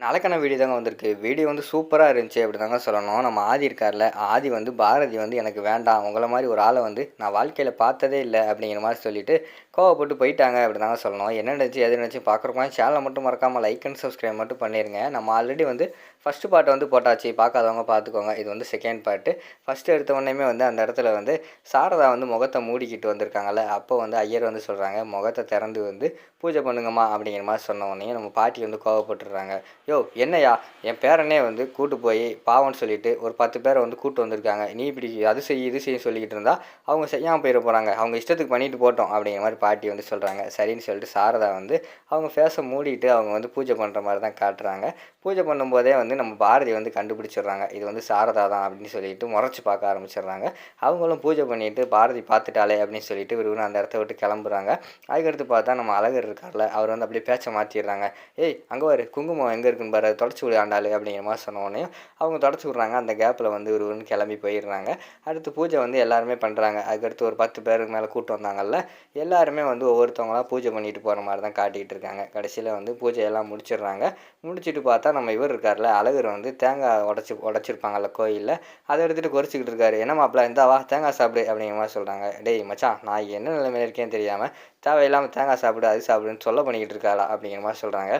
நாளைக்கான வீடியோ தாங்க வந்திருக்கு. வீடியோ வந்து சூப்பராக இருந்துச்சு அப்படி தாங்க சொல்லணும். நம்ம ஆதி இருக்கார்ல ஆதி வந்து பாரதி வந்து எனக்கு வேண்டாம். உங்களை மாதிரி ஒரு ஆளை வந்து நான் வாழ்க்கையில் பார்த்ததே இல்லை அப்படிங்கிற மாதிரி சொல்லிட்டு கோவப்பட்டு போயிட்டாங்க அப்படி தாங்க சொல்லணும். என்ன நினச்சி எது நினச்சி பார்க்குறோம் சேனலை மட்டும் மறக்காமல் லைக் அண்ட் சப்ஸ்கிரைப் மட்டும் பண்ணிடுங்க நம்ம ஆல்ரெடி வந்து ஃபஸ்ட்டு பாட்டு வந்து போட்டாச்சு. பார்க்காதவங்க பார்த்துக்கோங்க. இது வந்து செகண்ட் பாட்டு ஃபஸ்ட்டு எடுத்த உடனேமே வந்து அந்த இடத்துல வந்து சாரதா வந்து முகத்தை மூடிக்கிட்டு வந்திருக்காங்கல்ல. அப்போ வந்து ஐயர் வந்து சொல்கிறாங்க முகத்தை திறந்து வந்து பூஜை பண்ணுங்கம்மா அப்படிங்கிற மாதிரி சொன்ன உடனே நம்ம பாட்டி வந்து கோவப்பட்டுடுறாங்க. யோ என்னையா என் பேரனே வந்து கூட்டு போய் பாவம்னு சொல்லிட்டு ஒரு பத்து பேரை வந்து கூட்டு வந்திருக்காங்க. நீ இப்படி அது செய் இது செய்ய சொல்லிக்கிட்டு இருந்தால் அவங்க செய்யாமல் போயிட போகிறாங்க அவங்க இஷ்டத்துக்கு பண்ணிட்டு போட்டோம் அப்படிங்கிற மாதிரி பாட்டி வந்து சொல்கிறாங்க சரின்னு சொல்லிட்டு சாரதா வந்து அவங்க ஃபேஸை மூடிட்டு அவங்க வந்து பூஜை பண்ணுற மாதிரி தான் காட்டுறாங்க. பூஜை பண்ணும்போதே வந்து நம்ம பாரதி வந்து கண்டுபிடிச்சிடுறாங்க. இது வந்து சாரதா தான் அப்படின்னு சொல்லிட்டு முறைச்சி பார்க்க ஆரம்பிச்சிடுறாங்க. அவங்களும் பூஜை பண்ணிட்டு பாரதி பார்த்துட்டாலே அப்படின்னு சொல்லிட்டு இவரு அந்த இடத்த விட்டு கிளம்புறாங்க. அதுக்கடுத்து பார்த்தா நம்ம அழகர் இருக்கார்ல அவர் வந்து அப்படியே பேச்சை மாற்றிடுறாங்க ஏய் அங்கே வரு குங்குமம் எங்கே இருக்குன்னு பாரு அதை தொடச்சி ஆண்டாளு அப்படிங்கிற மாதிரி சொன்ன அவங்க தொடச்சி விட்றாங்க. அந்த கேப்பில் வந்து இவருன்னு கிளம்பி போயிடுறாங்க. அடுத்து பூஜை வந்து எல்லாருமே பண்ணுறாங்க அதுக்கடுத்து ஒரு பத்து பேருக்கு மேலே கூட்டு வந்தாங்கல்ல எல்லாருமே வந்து ஒவ்வொருத்தவங்களா பூஜை பண்ணிட்டு போகிற மாதிரி தான் காட்டிக்கிட்டு இருக்காங்க. கடைசியில் வந்து பூஜையெல்லாம் முடிச்சிடுறாங்க. முடிச்சுட்டு பார்த்தா நம்ம இவர் இருக்கார்ல அழகர் வந்து தேங்காய் உடச்சி உடச்சிருப்பாங்கல்ல கோயிலில் அதை எடுத்துகிட்டு குறைச்சிக்கிட்டு இருக்காரு. என்ன மாப்பிள்ள இந்தாவா தேங்காய் சாப்பிடு அப்படிங்கிற மாதிரி சொல்கிறாங்க டேய் மச்சான் நான் என்ன நிலைமையில இருக்கேன்னு தெரியாமல் தேவையில்லாமல் தேங்காய் சாப்பிடு அது சாப்பிடுன்னு சொல்ல பண்ணிக்கிட்டு இருக்காளா? அப்படிங்கிற மாதிரி சொல்கிறாங்க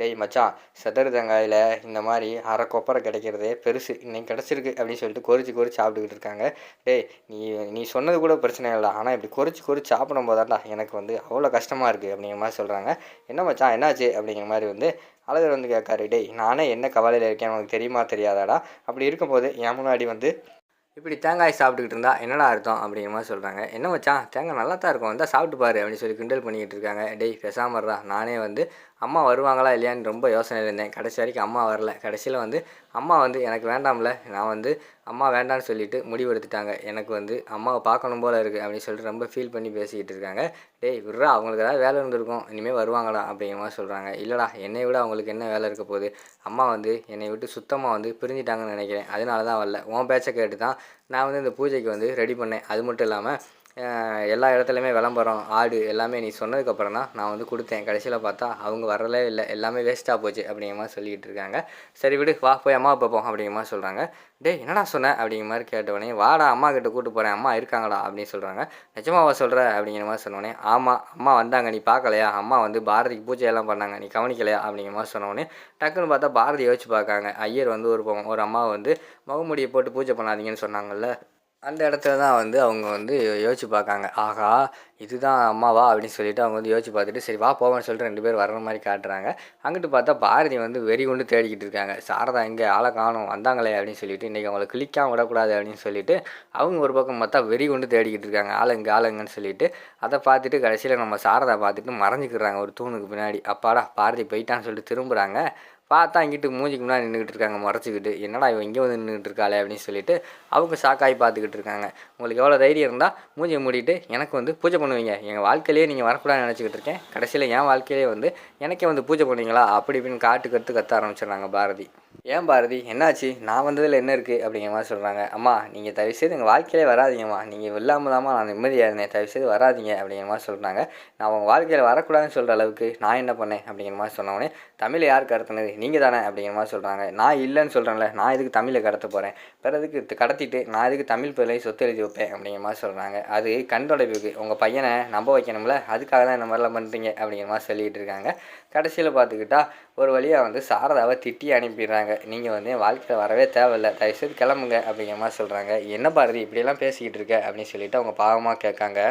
டேய் மச்சான் செதறு தேங்காயில் இந்த மாதிரி அரை கொப்பரை கிடைக்கிறதே பெருசு. இன்னைக்கு கிடச்சிருக்கு அப்படின்னு சொல்லிட்டு கொறிச்சு கொறிச்சு சாப்பிட்டுக்கிட்டு இருக்காங்க. டேய் நீ நீ சொன்னது கூட பிரச்சனை இல்லை ஆனால் இப்படி கொறிச்சு கொறிச்சு சாப்பிடும் போதாண்டா எனக்கு வந்து அவ்வளோ கஷ்டமாக இருக்குது அப்படிங்கிற மாதிரி சொல்கிறாங்க என்ன மச்சான் என்னாச்சு அப்படிங்கிற மாதிரி வந்து அழகர் வந்து கேட்காரு. டேய் நானே என்ன கவலையில் இருக்கேன் உனக்கு தெரியுமா தெரியாதாடா? அப்படி இருக்கும்போது என் முன்னாடி வந்து இப்படி தேங்காய் சாப்பிட்டுக்கிட்டு இருந்தா என்னடா அர்த்தம் அப்படிங்கிற மாதிரி சொல்கிறாங்க என்ன மச்சான் தேங்காய் நல்லா தான் இருக்கும். வந்தால் சாப்பிட்டு பாரு அப்படின்னு சொல்லி கிண்டல் பண்ணிக்கிட்டு இருக்காங்க. டேய் பேசாமறா நானே வந்து அம்மா வருவாங்களா இல்லையான்னு ரொம்ப யோசனையில் இருந்தேன். கடைசி வரைக்கும் அம்மா வரல. கடைசியில் வந்து அம்மா வந்து எனக்கு வேண்டாம்ல. நான் வந்து அம்மா வேண்டான்னு சொல்லிட்டு முடிவெடுத்துட்டாங்க எனக்கு வந்து அம்மாவை பார்க்கணும் போல் இருக்குது அப்படின்னு சொல்லிட்டு ரொம்ப ஃபீல் பண்ணி பேசிக்கிட்டு இருக்காங்க. டேய் விட்றா. அவங்களுக்கு ஏதாவது வேலை இருந்திருக்கும். இனிமேல் வருவாங்கடா அப்படிங்கிற மாதிரி சொல்கிறாங்க இல்லைடா. என்னை விட அவங்களுக்கு என்ன வேலை இருக்க போகுது? அம்மா வந்து என்னை விட்டு சுத்தமாக வந்து பிரிஞ்சிட்டாங்கன்னு நினைக்கிறேன். அதனால தான் வரல. உன் பேச்சை கேட்டு தான் நான் வந்து இந்த பூஜைக்கு வந்து ரெடி பண்ணேன். அது மட்டும் இல்லாமல் எல்லா இடத்துலையுமே விளம்பரம் ஆடு எல்லாமே நீ சொன்னதுக்கப்புறம் தான் நான் வந்து கொடுத்தேன். கடைசியில் பார்த்தா அவங்க வரலே இல்லை. எல்லாமே வேஸ்ட்டாக போச்சு அப்படிங்கிற மாதிரி சொல்லிக்கிட்டு இருக்காங்க. சரி விடு வா போய் அம்மா பார்ப்போம் அப்படிங்கிற மாதிரி சொல்கிறாங்க டே என்னடா சொன்ன? அப்படிங்கிற மாதிரி கேட்டவொடனே வாடா அம்மா கிட்ட கூட்டு போகிறேன் அம்மா இருக்காங்களா அப்படின்னு சொல்கிறாங்க நிஜமாவா சொல்கிற அப்படிங்கிற மாதிரி சொன்னோடனே ஆமாம் அம்மா வந்தாங்க. நீ பார்க்கலையா? அம்மா வந்து பாரதிக்கு பூஜையெல்லாம் பண்ணாங்க. நீ கவனிக்கலையா? அப்படிங்கிற மாதிரி சொன்னோடனே டக்குன்னு பார்த்தா பாரதி யோசிச்சு பார்க்காங்க. ஐயர் வந்து ஒரு ஒரு அம்மா வந்து முகமுடியை போட்டு பூஜை பண்ணாதீங்கன்னு சொன்னாங்கல்ல. அந்த இடத்துல தான் வந்து அவங்க வந்து யோசிச்சு பார்க்காங்க. ஆகா இதுதான் அம்மாவா அப்படின்னு சொல்லிட்டு அவங்க வந்து யோசிச்சு பார்த்துட்டு சரி வா போவேன்னு சொல்லிட்டு ரெண்டு பேர் வர்ற மாதிரி காட்டுறாங்க. அங்கிட்டு பார்த்தா பாரதி வந்து வெறி கொண்டு தேடிக்கிட்டு இருக்காங்க. சாரதா எங்கே ஆளை காணும் வந்தாங்களே அப்படின்னு சொல்லிட்டு இன்றைக்கி அவங்கள கிளிக்காம விடக்கூடாது அப்படின்னு சொல்லிட்டு அவங்க ஒரு பக்கம் பார்த்தா வெறி கொண்டு தேடிக்கிட்டு இருக்காங்க. ஆளுங்க ஆளுங்கன்னு சொல்லிட்டு அதை பார்த்துட்டு கடைசியில் நம்ம சாரதா பார்த்துட்டு மறைஞ்சிக்கிறாங்க ஒரு தூணுக்கு பின்னாடி. அப்பாடா பாரதி போயிட்டான்னு சொல்லிட்டு திரும்புகிறாங்க பார்த்தா இங்கிட்டு மூஞ்சிக்கு முன்னாடி நின்றுக்கிட்டு இருக்காங்க மறைச்சிக்கிட்டு. என்னடா இவன் இங்கே வந்து நின்றுட்டு இருக்காளே அப்படின்னு சொல்லிட்டு அவங்க ஷாக்காகி பார்த்துக்கிட்டு இருக்காங்க. உங்களுக்கு எவ்வளோ தைரியம் இருந்தால் மூஞ்சியை மூடிட்டு எனக்கு வந்து பூஜை பண்ணுவீங்க. எங்கள் வாழ்க்கையிலேயே நீங்கள் வரக்கூடாதுன்னு நினச்சிக்கிட்டு இருக்கேன். கடைசியில் என் வாழ்க்கையிலே வந்து எனக்கே வந்து பூஜை பண்ணுவீங்களா? அப்படி இப்படின்னு காட்டு கற்று கத்த ஆரம்பிச்சிடுறாங்க பாரதி. ஏன் பாரதி? என்னாச்சு? நான் வந்ததில் என்ன இருக்குது அப்படிங்கிற மாதிரி சொல்கிறாங்க அம்மா நீங்கள் தயவுசெய்து எங்கள் வாழ்க்கையிலே வராதீங்கம்மா. நீங்கள் இல்லாமல் தாம்மா நான் நிம்மதியாக இருந்தேன். தயவுசெய்து வராதீங்க அப்படிங்கிற மாதிரி சொல்கிறாங்க நான் அவங்க வாழ்க்கையில் வரக்கூடாதுன்னு சொல்கிற அளவுக்கு நான் என்ன பண்ணேன் அப்படிங்கிற மாதிரி சொன்னோடனே தமிழை யார் கருத்துனது? நீங்கள் தானே அப்படிங்கிற மாதிரி சொல்கிறாங்க நான் இல்லைன்னு சொல்கிறேன்ல நான் இதுக்கு தமிழை கடத்த போகிறேன் பிறதுக்கு கடத்திட்டு நான் இதுக்கு தமிழ் பிள்ளை சொத்து எழுதி வைப்பேன் அப்படிங்கிற மாதிரி சொல்கிறாங்க அது கண் உங்கள் பையனை நம்ப வைக்கணும்ல அதுக்காக தான் இந்த மாதிரிலாம் பண்ணுறீங்க அப்படிங்கிற மாதிரி சொல்லிகிட்டு இருக்காங்க. கடைசியில் பார்த்துக்கிட்டா ஒரு வழியாக வந்து சாரதாவை திட்டி அனுப்பிடுறாங்க. நீங்கள் வந்து என் வாழ்க்கையில் வரவே தேவையில்லை தயவுசெய்து கிளம்புங்க அப்படிங்கிற மாதிரி சொல்கிறாங்க என்ன பாரதி இப்படியெல்லாம் பேசிக்கிட்டு இருக்க அப்படின்னு சொல்லிட்டு அவங்க பாவமாக கேட்காங்க.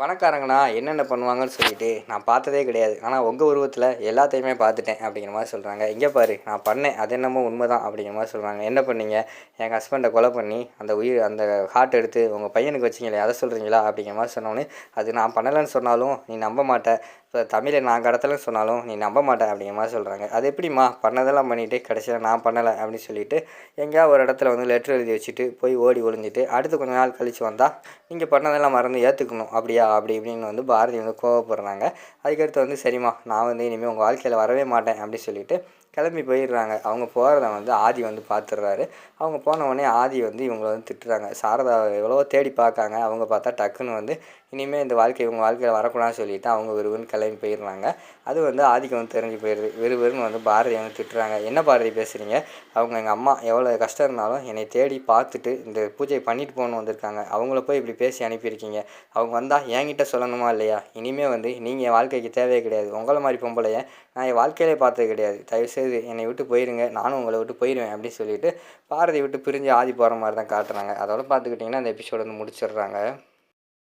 பணக்காரங்கண்ணா என்னென்ன பண்ணுவாங்கன்னு சொல்லிட்டு நான் பார்த்ததே கிடையாது. ஆனால் உங்கள் உருவத்தில் எல்லாத்தையுமே பார்த்துட்டேன் அப்படிங்கிற மாதிரி சொல்கிறாங்க இங்கே பாரு நான் பண்ணேன். அது என்னமோ உண்மை தான் அப்படிங்கிற மாதிரி சொல்கிறாங்க என்ன பண்ணீங்க? என் ஹஸ்பண்டை கொலை பண்ணி அந்த உயிர் அந்த ஹார்ட் எடுத்து உங்கள் பையனுக்கு வச்சிங்களே அதை சொல்கிறீங்களா அப்படிங்கிற மாதிரி சொன்னோன்னே அது நான் பண்ணலைன்னு சொன்னாலும் நீ நம்ப மாட்ட. இப்போ தமிழை நான் கடத்தலைன்னு சொன்னாலும் நீ நம்ப மாட்டேன் அப்படிங்கிற மாதிரி சொல்கிறாங்க அது எப்படிம்மா? பண்ணதெல்லாம் பண்ணிவிட்டு கடைசியில் நான் பண்ணலை அப்படின்னு சொல்லிட்டு எங்கேயா ஒரு இடத்துல வந்து லெட்டர் எழுதி வச்சுட்டு போய் ஓடி ஒழிஞ்சிட்டு அடுத்து கொஞ்ச நாள் கழித்து வந்தால் நீங்கள் பண்ணதெல்லாம் மறந்து ஏற்றுக்கணும் அப்படியா? அப்படி இப்படின்னு வந்து பாரதி வந்து கோவப்படுறாங்க. அதுக்கடுத்து வந்து சரிம்மா நான் வந்து இனிமேல் உங்கள் வாழ்க்கையில் வரவே மாட்டேன் அப்படின்னு சொல்லிட்டு கிளம்பி போயிடுறாங்க. அவங்க போகிறத வந்து ஆதி வந்து பார்த்துடுறாரு அவங்க போன உடனே ஆதி வந்து இவங்களை வந்து திட்டுறாங்க. சாரதா எவ்வளவோ தேடி பார்க்காங்க. அவங்க பார்த்தா டக்குன்னு வந்து இனிமேல் இந்த வாழ்க்கை இவங்க வாழ்க்கையில் வரக்கூடாதுன்னு சொல்லிட்டு அவங்க விறுவிறுன்னு கிளம்பி போயிடுறாங்க. அது வந்து ஆதிக்கு வந்து தெரிஞ்சு போயிடுது. விறுவிறுன்னு வந்து பாரதி வந்து திட்டுறாங்க. என்ன பாரதி பேசுகிறீங்க அவங்க எங்கள் அம்மா எவ்வளோ கஷ்டம் இருந்தாலும் என்னை தேடி பார்த்துட்டு இந்த பூஜை பண்ணிட்டு போகணும்னு வந்திருக்காங்க. அவங்கள போய் இப்படி பேசி அனுப்பியிருக்கீங்க. அவங்க வந்தால் என்கிட்ட சொல்லணுமா இல்லையா? இனிமேல் வந்து நீங்கள் என் வாழ்க்கைக்கு தேவையே கிடையாது. உங்களை மாதிரி பொம்பளைய நான் என் வாழ்க்கையிலே பார்த்தது கிடையாது. தயவுசெய்து என்னை விட்டு போயிருங்க. நானும் உங்களை விட்டு போயிடுவேன் அப்படின்னு சொல்லிட்டு பாரதி விட்டு பிரிஞ்சு ஆதி போகிற மாதிரி தான் காட்டுறாங்க. அதோட பார்த்துக்கிட்டிங்கன்னா அந்த எபிசோடு வந்து முடிச்சிடுறாங்க.